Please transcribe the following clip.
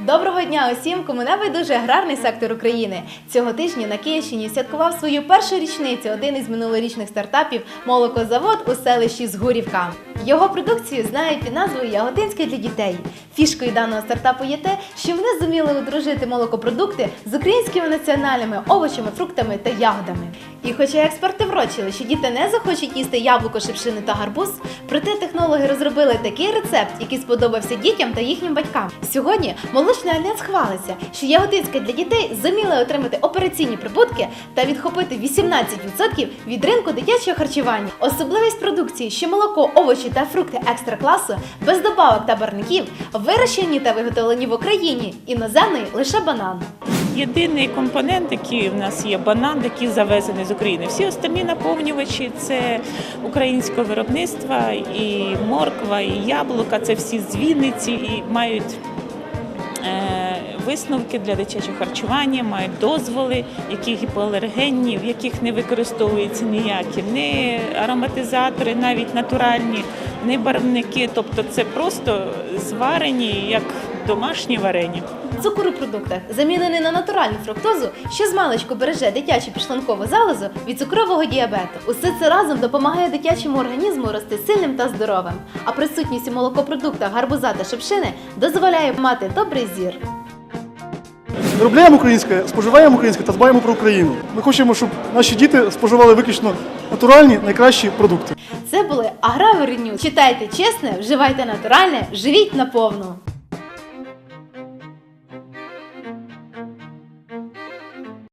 Доброго дня усім, кому не байдуже аграрний сектор України. Цього тижня на Київщині святкував свою першу річницю один із минулорічних стартапів молокозавод у селищі Згурівка. Його продукцію знають під назвою Яготинське для дітей. Фішкою даного стартапу є те, що вони зуміли одружити молокопродукти з українськими національними овочами, фруктами та ягодами. І хоча експерти врочили, що діти не захочуть їсти яблуко, шипшини та гарбуз, проте технологи розробили такий рецепт, який сподобався дітям та їхнім батькам. Сьогодні молочний альянс хвалиться, що ягодинське для дітей зуміли отримати операційні прибутки та відхопити 18% від ринку дитячого харчування. Особливість продукції, що молоко, овочі та фрукти екстра класу без добавок та барників вирощені та виготовлені в Україні, іноземний лише банан. Єдиний компонент, який в нас є банан, який завезений з України. Всі остальні наповнювачі це українського виробництва, і морква, і яблука. Це всі з Вінниці і мають. Е, Висновки для дитячого харчування мають дозволи, які гіпоалергенні, в яких не використовуються ніякі ні ароматизатори, навіть натуральні, ні барвники. Тобто це просто зварені як домашні варення. Цукор у продуктах замінений на натуральну фруктозу, що змалечку береже дитячу підшлункову залозу від цукрового діабету. Усе це разом допомагає дитячому організму рости сильним та здоровим. А присутність у молокопродуктах гарбуза та шипшини дозволяє мати добрий зір. Виробляємо українське, споживаємо українське та дбаємо про Україну. Ми хочемо, щоб наші діти споживали виключно натуральні, найкращі продукти. Це були Аграверню. Читайте чесне, вживайте натуральне, живіть наповну.